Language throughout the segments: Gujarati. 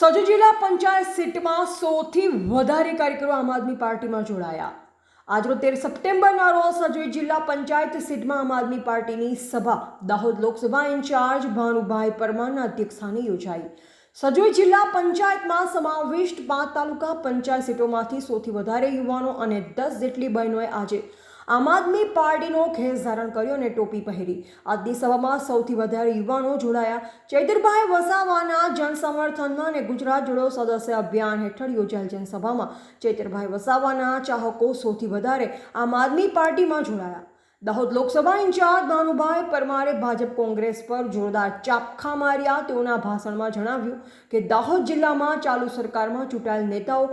સજુ જિલ્લા પંચાયત સીટમાં સૌથી વધારે કાર્યકરો આમ આદમી પાર્ટીમાં જોડાયા. આજનો તેર સપ્ટેમ્બરના રોજ સજોઈ જિલ્લા પંચાયત સીટમાં આમ આદમી પાર્ટીની સભા. દાહોદ લોકસભા ઇન્ચાર્જ ભાનુભાઈ પરમારના અધ્યક્ષસ્થાને યોજાઈ. સજોઈ જિલ્લા પંચાયતમાં સમાવિષ્ટ પાંચ તાલુકા પંચાયત સીટોમાંથી સૌથી વધારે યુવાનો અને દસ જેટલી બહેનોએ આજે આમ આદમી પાર્ટીનો ખેસ ધારણ કર્યો અને ટોપી પહેરી. આજની સભામાં સૌથી વધારે યુવાનો જોડાયા. ચૈતરભાઈ વસાવાના જનસમર્થનમાં અને ગુજરાત જોડો સદસ્ય અભિયાન હેઠળ યોજાયેલ જનસભામાં ચૈતરભાઈ વસાવાના ચાહકો સૌથી વધારે આમ આદમી પાર્ટીમાં જોડાયા. દાહોદ લોકસભા ઇન્ચાર્જ ભાનુભાઈ પરમારે ભાજપ કોંગ્રેસ પર જોરદાર ચાપખા માર્યા તેઓના ભાષણમાં જણાવ્યું કે દાહોદ જિલ્લામાં ચાલુ સરકારમાં ચૂંટાયેલ નેતાઓ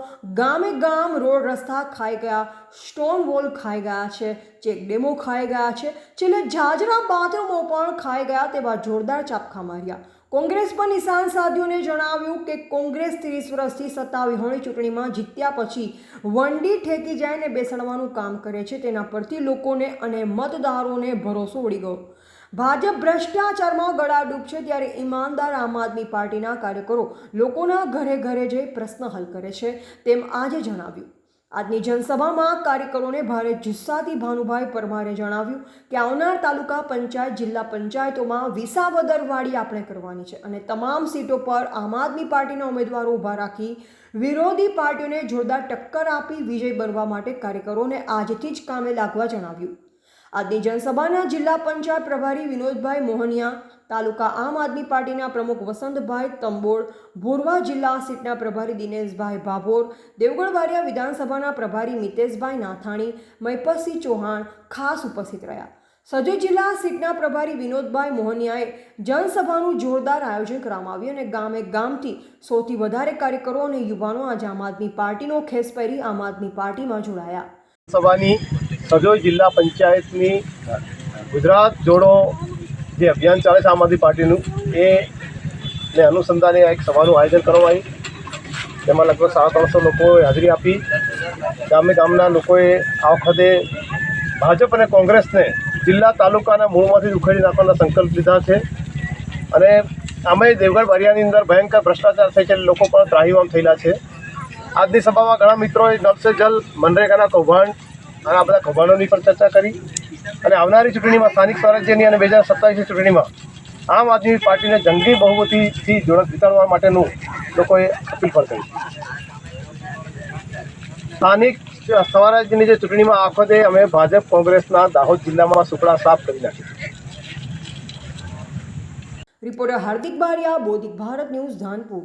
ગામે ગામ રોડ રસ્તા ખાઈ ગયા, સ્ટોન વોલ ખાઈ ગયા છે, ચેક ડેમો ખાઈ ગયા છે, છેલ્લે જાજરા બાથરૂમો પણ ખાઈ ગયા તેવા જોરદાર ચાપખા માર્યા. કોંગ્રેસ પર નિશાન સાધ્યોને જણાવ્યું કે કોંગ્રેસ ત્રીસ વર્ષથી સત્તા વિહોણી ચૂંટણીમાં જીત્યા પછી વંડી ઠેકી જાયને બેસાડવાનું કામ કરે છે. તેના પરથી લોકોને અને મતદારોને ભરોસો ઉડી ગયો. ભાજપ ભ્રષ્ટાચારમાં ગળાડૂબ છે ત્યારે ઈમાનદાર આમ આદમી પાર્ટીના કાર્યકરો લોકોના ઘરે ઘરે જઈ પ્રશ્ન હલ કરે છે તેમ આજે જણાવ્યું. આજની જનસભામાં કાર્યકરોને ભારે જુસ્સાથી ભાનુભાઈ પરમારે જણાવ્યું કે આવનાર તાલુકા પંચાયત, જિલ્લા પંચાયતોમાં વિસાવદરવાળી આપણે કરવાની છે અને તમામ સીટો પર આમ આદમી પાર્ટીના ઉમેદવારો ઊભા રાખી વિરોધી પાર્ટીઓને જોરદાર ટક્કર આપી વિજય બનવા માટે કાર્યકરોને આજથી જ કામે લાગવા જણાવ્યું. આજની જનસભાના જિલ્લા પંચાયત પ્રભારી વિનોદભાઈ મોહનિયા, તાલુકા આમ આદમી પાર્ટીના પ્રમુખ વસંતભાઈ તંબોળ, ભોરવા જિલ્લા સીટના પ્રભારી દિનેશભાઈ ભાભોર, દેવગઢ બારિયા વિધાનસભાના પ્રભારી મિતેશભાઈ નાથાણી મહિપતસિંહ ચૌહાણ ખાસ ઉપસ્થિત રહ્યા. સજોઈ જિલ્લા સીટના પ્રભારી વિનોદભાઈ મોહનિયાએ જનસભાનું જોરદાર આયોજન કરવામાં આવ્યું અને ગામે ગામથી સૌથી વધારે કાર્યકરો અને યુવાનો આજે આમ આદમી પાર્ટીનો ખેસ પહેરી આમ આદમી પાર્ટીમાં જોડાયા. સભાની સજોઈ જિલ્લા પંચાયતની ગુજરાત જોડો જે અભિયાન ચાલે છે આમ આદમી પાર્ટીનું, એ ને અનુસંધાને એક સભાનું આયોજન કરવામાં આવ્યું તેમાં લગભગ સાડા ત્રણસો લોકોએ હાજરી આપી. ગામે ગામના લોકોએ આ વખતે ભાજપ અને કોંગ્રેસને જિલ્લા તાલુકાના મૂળમાંથી ઉખેડી નાખવાના સંકલ્પ લીધા છે. અને આમે દેવગઢ બારિયાની અંદર ભયંકર ભ્રષ્ટાચાર થઈ છે લોકો પણ ત્રાહીવામ થયેલા છે. આજની સભામાં ઘણા મિત્રોએ સે જલ મનરેગાના કૌભાંડ અને આ બધા કૌભાંડોની પણ ચર્ચા કરી. અને આવનારી ચૂંટણીમાં સ્થાનિક સ્વરાજ્યની અને બે હજાર સત્તાવીસની ચૂંટણીમાં આમ આદમી પાર્ટીને જંગી બહુમતીથી જોડક જીતાડવા માટેનું લોકોએ અપીલ પણ કરી. સ્થાનિક સ્વરાજ્યની જે ચૂંટણીમાં આ વખતે અમે ભાજપ કોંગ્રેસના દાહોદ જિલ્લામાં સુપડા સાફ કરી નાખ્યા. Reporter Hardik Baria, Bodhik Bharat news, Dhanpur.